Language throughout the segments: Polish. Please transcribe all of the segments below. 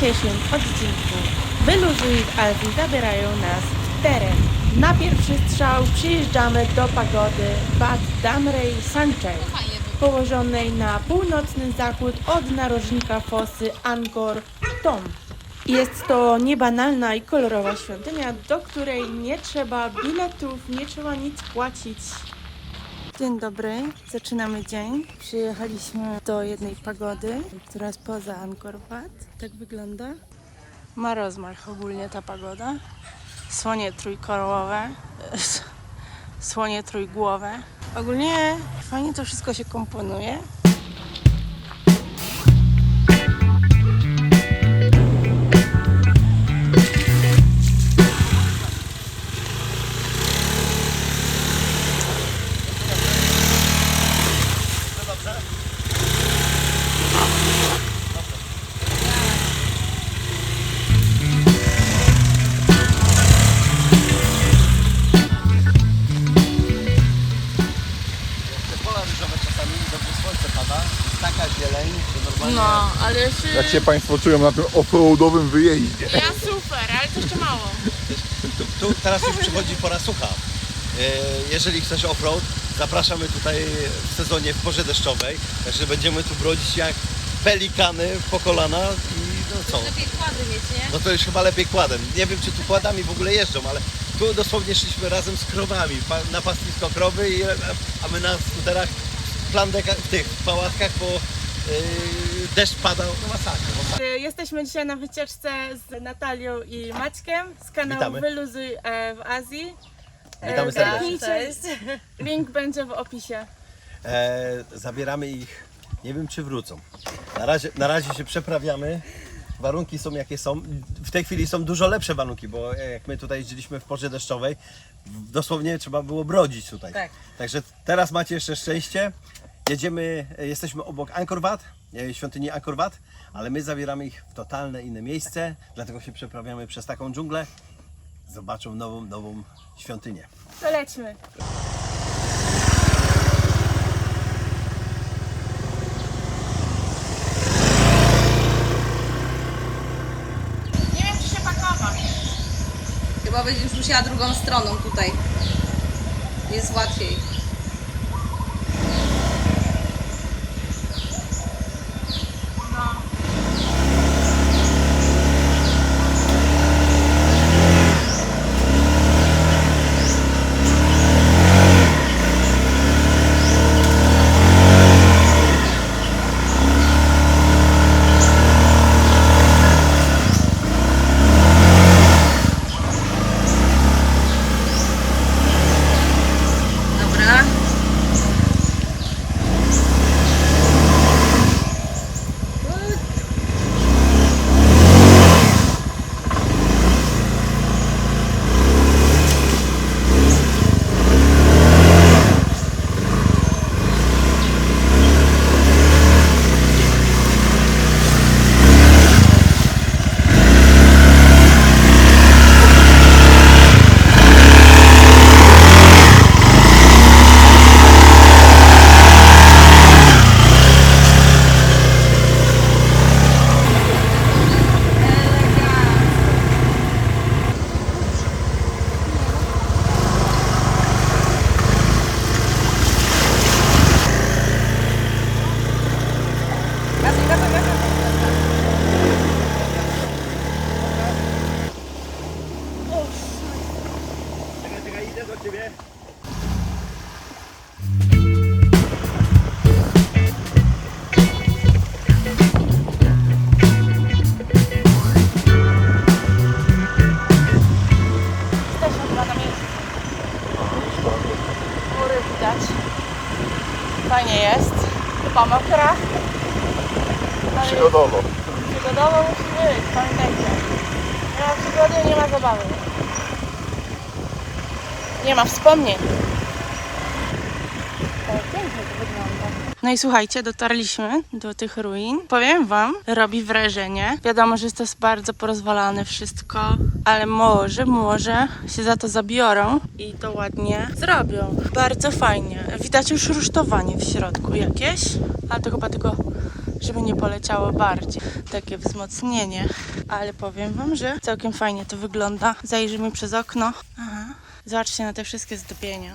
dzisiejszym odcinku Wyluzuj w Azji zabierają nas w teren. Na pierwszy strzał przyjeżdżamy do pagody Bad Damrey Sanchai, położonej na północny zachód od narożnika fosy Angkor Thom. Jest to niebanalna i kolorowa świątynia, do której nie trzeba biletów, nie trzeba nic płacić. Dzień dobry, zaczynamy dzień. Przyjechaliśmy do jednej pagody, która jest poza Angkor Wat. Tak wygląda. Ma rozmach ogólnie ta pagoda. Słonie trójkorłowe, słonie trójgłowe. Ogólnie fajnie to wszystko się komponuje. No, ale jeszcze... Jak się Państwo czują na tym offroadowym wyjeździe? Ja super, ale to jeszcze mało. Tu, tu teraz już przychodzi pora sucha. E, Jeżeli chcesz offroad, zapraszamy tutaj w sezonie, w porze deszczowej, także będziemy tu brodzić jak pelikany po kolana i no co, Lepiej kłady mieć, nie? no to już chyba lepiej kładem. Nie wiem, czy tu kładami w ogóle jeżdżą, ale tu dosłownie szliśmy razem z krowami na pastwisko krowy, i, a my na skuterach w plandekach, w tych pałatkach, bo yy, deszcz padał, no masakra, masakra. Jesteśmy dzisiaj na wycieczce z Natalią i Maćkiem z kanału Witamy. Wyluzuj e, w Azji. E, Witamy serdecznie. zerknijcie. Link będzie w opisie. E, zabieramy ich, nie wiem czy wrócą. Na razie, na razie się przeprawiamy. Warunki są jakie są. W tej chwili są dużo lepsze warunki, bo jak my tutaj jeździliśmy w porze deszczowej, dosłownie trzeba było brodzić tutaj. Tak. Także teraz macie jeszcze szczęście. Jedziemy, e, jesteśmy obok Angkor Wat, e, świątyni Angkor Wat, ale my zabieramy ich w totalne inne miejsce, dlatego się przeprawiamy przez taką dżunglę. Zobaczą nową, nową świątynię. To lećmy. Nie wiem, czy się pakować. Chyba będziesz musiała drugą stroną tutaj. Jest łatwiej. Przygodowo musi być, pamiętajcie. Nie ma przygody, nie ma zabawy. Nie ma wspomnień. Pięknie to wygląda. No i słuchajcie, dotarliśmy do tych ruin. Powiem wam, robi wrażenie. Wiadomo, że to jest bardzo porozwalane wszystko, ale może, może się za to zabiorą i to ładnie zrobią. Bardzo fajnie. Widać już rusztowanie w środku jakieś, ale to chyba tylko żeby nie poleciało bardziej. Takie wzmocnienie. Ale powiem Wam, że całkiem fajnie to wygląda. Zajrzymy przez okno. Aha. Zobaczcie na te wszystkie zdobienia.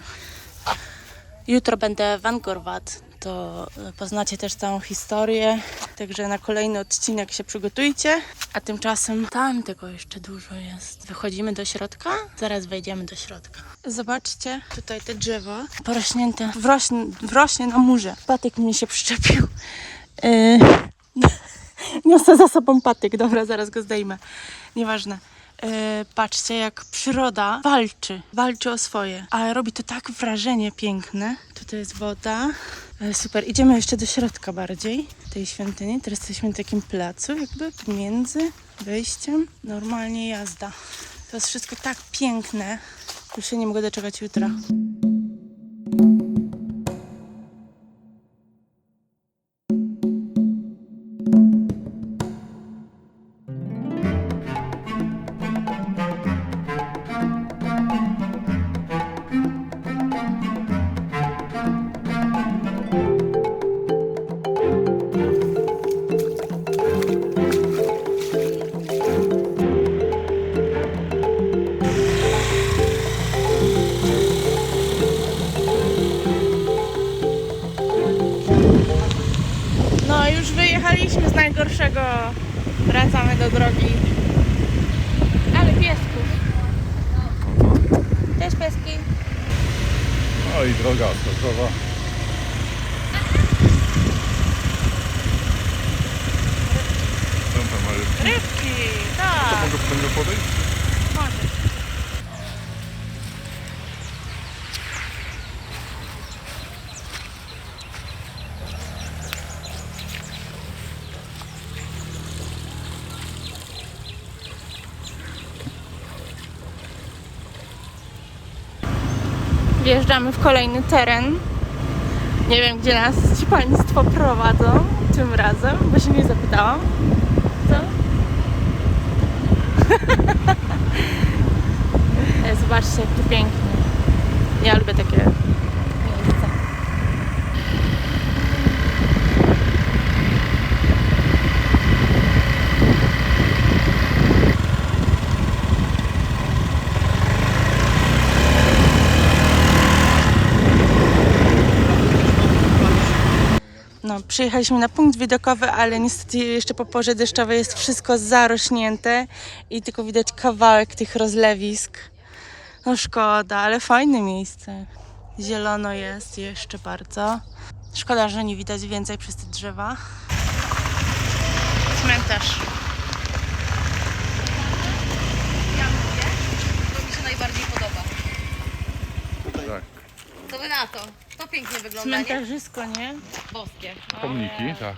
Jutro będę w Angorwat, to e, poznacie też całą historię, także na kolejny odcinek się przygotujcie. A tymczasem tam tego jeszcze dużo jest. Wychodzimy do środka, zaraz wejdziemy do środka. Zobaczcie, tutaj te drzewo porośnięte, wrośnie, wrośnie na murze. Patyk mnie się przyczepił. Yy, niosę za sobą patyk, dobra, zaraz go zdejmę. Nieważne. E, patrzcie, jak przyroda walczy, walczy o swoje, ale robi to tak wrażenie piękne. Tutaj jest woda. E, super, idziemy jeszcze do środka bardziej tej świątyni. Teraz jesteśmy na takim placu, jakby między wejściem. Normalnie jazda. To jest wszystko tak piękne. Już się nie mogę doczekać jutra. Do drogi. Ale piesków. Cześć pieski. No i droga asfaltowa. Rybki? Tak. mogę po tego podejść? Wjeżdżamy w kolejny teren. Nie wiem, gdzie nas ci państwo prowadzą tym razem, bo się nie zapytałam. Co? E, Zobaczcie, jak tu pięknie. Ja lubię takie miejsca. No, przyjechaliśmy na punkt widokowy, ale niestety jeszcze po porze deszczowej jest wszystko zarośnięte i tylko widać kawałek tych rozlewisk. No szkoda, ale fajne miejsce. Zielono jest jeszcze bardzo. Szkoda, że nie widać więcej przez te drzewa. Cmentarz. Ja mówię, to mi się najbardziej podoba. Tak. Co wy na to? Pięknie wygląda, nie? Cmentarzysko, nie? Boskie. Pomniki, tak.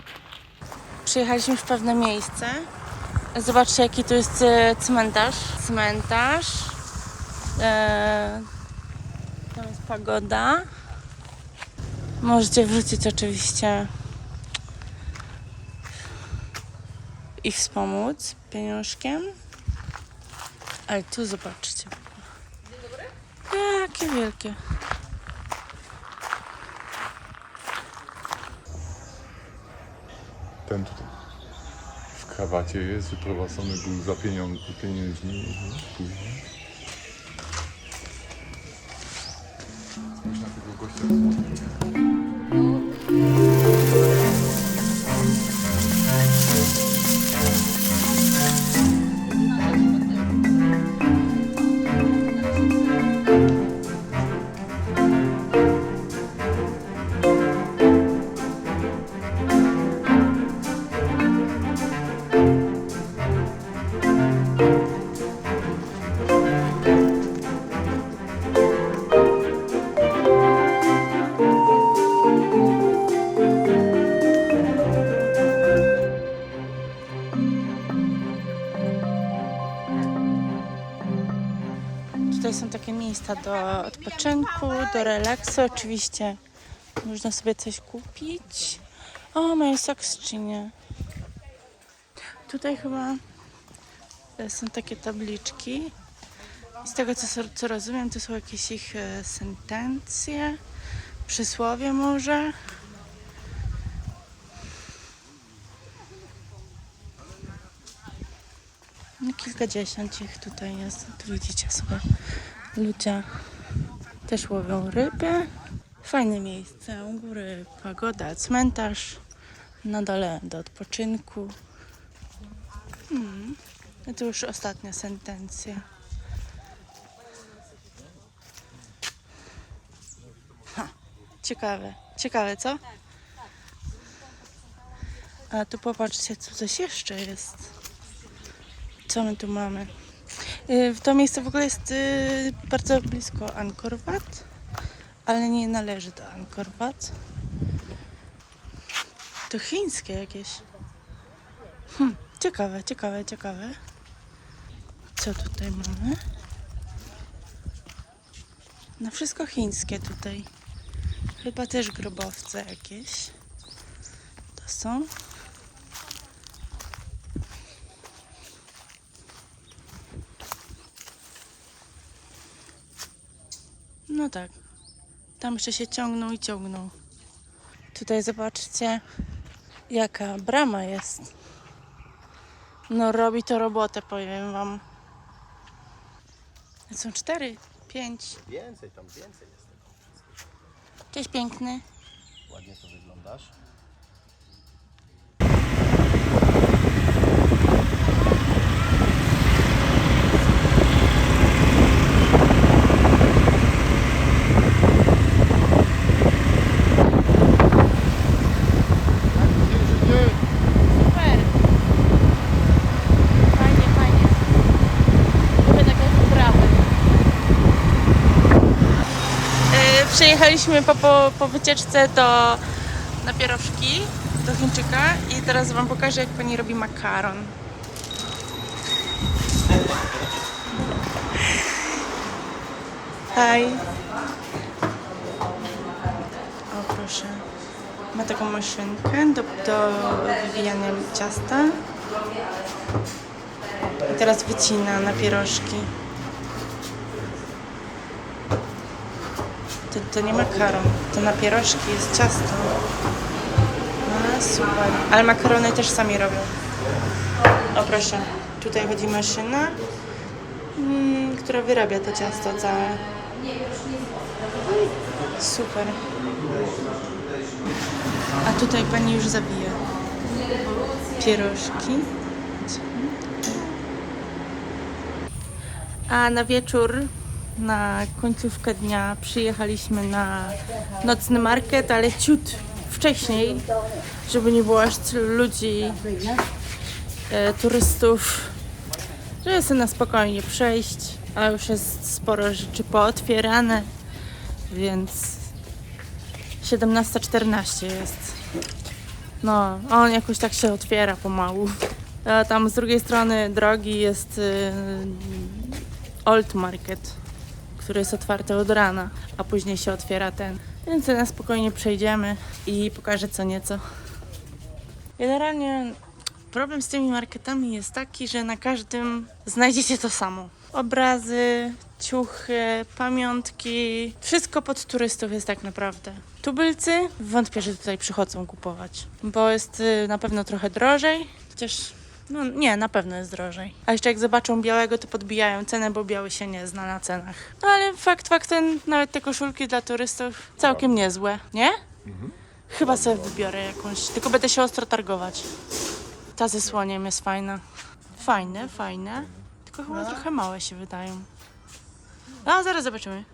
Przyjechaliśmy w pewne miejsce. Zobaczcie, jaki tu jest e, cmentarz. Cmentarz. E, tam jest pagoda. Możecie wrzucić oczywiście i wspomóc pieniążkiem. Ale tu zobaczcie. Jakie wielkie. Ten tutaj. W krawacie jest wyprowadzony był za pieniądze, pieniędzmi później. Spójrz na tego gościa. miejsca do odpoczynku, do relaksu. Oczywiście można sobie coś kupić. O, mają soksczynie. Tutaj chyba e, są takie tabliczki. Z tego, co, co rozumiem, to są jakieś ich e, sentencje, przysłowie może. No, kilkadziesiąt ich tutaj jest, tu widzicie sobie. Ludzie też łowią rybę. Fajne miejsce. U góry pagoda, cmentarz. Na dole do odpoczynku. Hmm. No to już ostatnia sentencja. Ha, ciekawe. Ciekawe, co? A tu popatrzcie, co coś jeszcze jest. Co my tu mamy? Y, To miejsce w ogóle jest y, bardzo blisko Angkor Wat, ale nie należy do Angkor Wat. To chińskie jakieś. Hm, ciekawe, ciekawe, ciekawe. Co tutaj mamy? No wszystko chińskie tutaj. Chyba też grobowce jakieś. To są. No tak. Tam jeszcze się ciągną i ciągną. Tutaj zobaczcie, jaka brama jest. No robi to robotę, powiem wam. Są cztery, pięć. Więcej, tam więcej jest tego. Cześć piękny. Ładnie to wyglądasz. Super. Fajnie, fajnie. Lubię takie wyprawy. Przyjechaliśmy po, po, po wycieczce do na pierożki do Chińczyka i teraz wam pokażę jak pani robi makaron. Hi. O proszę. Ma taką maszynkę do, do wywijania ciasta. I teraz wycina na pierożki. To, to nie makaron, to na pierożki jest ciasto. A, super. Ale makarony też sami robią. O proszę, tutaj chodzi maszyna, mm, która wyrabia to ciasto całe. Super. A tutaj pani już zabija. Pierożki. A na wieczór, na końcówkę dnia przyjechaliśmy na nocny market, ale ciut wcześniej, żeby nie było aż tylu ludzi, e, turystów, żeby sobie na spokojnie przejść, a już jest sporo rzeczy pootwierane, więc 17.14 jest. No, on jakoś tak się otwiera pomału. A tam z drugiej strony drogi jest y, Old Market, który jest otwarty od rana, a później się otwiera ten. Więc na spokojnie przejdziemy i pokażę co nieco. Generalnie problem z tymi marketami jest taki, że na każdym znajdziecie to samo. Obrazy, ciuchy, pamiątki, wszystko pod turystów jest tak naprawdę. Tubylcy wątpię, że tutaj przychodzą kupować, bo jest y, na pewno trochę drożej, chociaż no nie, na pewno jest drożej. A jeszcze jak zobaczą białego, to podbijają cenę, bo biały się nie zna na cenach. No ale fakt faktem, nawet te koszulki dla turystów całkiem niezłe, nie? Chyba sobie wybiorę jakąś, tylko będę się ostro targować. Ta ze słoniem jest fajna. Fajne, fajne. Tylko chyba trochę małe się wydają. A zaraz zobaczymy.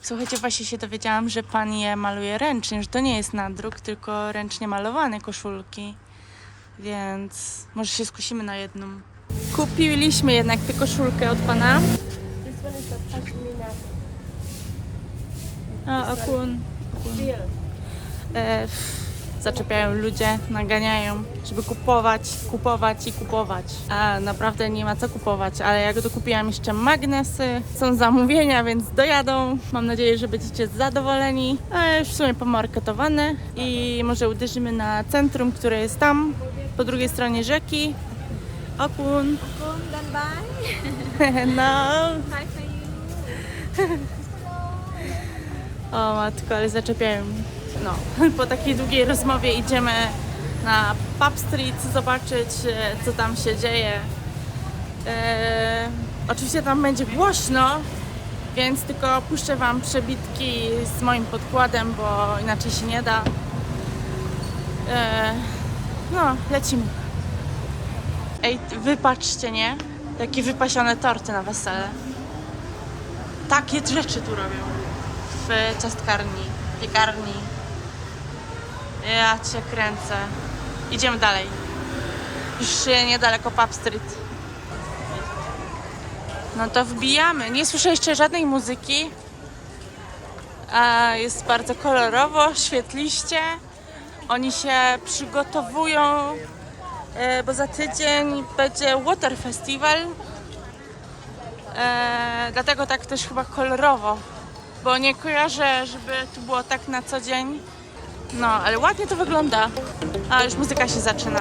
Słuchajcie, właśnie się dowiedziałam, że pan je maluje ręcznie, że to nie jest nadruk, tylko ręcznie malowane koszulki. Więc może się skusimy na jedną. Kupiliśmy jednak tę koszulkę od pana. A, okun. E, f- zaczepiają ludzie, naganiają, żeby kupować, kupować i kupować. A naprawdę nie ma co kupować, ale jak dokupiłam jeszcze magnesy, są zamówienia, więc dojadą. Mam nadzieję, że będziecie zadowoleni. A już w sumie pomarketowane i może uderzymy na centrum, które jest tam, po drugiej stronie rzeki. Okun. Kun dan bye. No. Hi for you. O matko, ale zaczepiają. No, po takiej długiej rozmowie idziemy na Pub Street zobaczyć, e, co tam się dzieje. E, Oczywiście tam będzie głośno, więc tylko puszczę Wam przebitki z moim podkładem, bo inaczej się nie da. E, no, lecimy. Ej, wypatrzcie, nie? Jakie wypasione torty na wesele. Takie rzeczy tu robią. W ciastkarni, piekarni. Ja cię kręcę. Idziemy dalej. Już niedaleko Pub Street. No to wbijamy. Nie słyszę jeszcze żadnej muzyki. A jest bardzo kolorowo, świetliście. Oni się przygotowują, e, bo za tydzień będzie Water Festival. E, dlatego tak też chyba kolorowo, bo nie kojarzę, żeby tu było tak na co dzień. No, ale ładnie to wygląda. A już muzyka się zaczyna.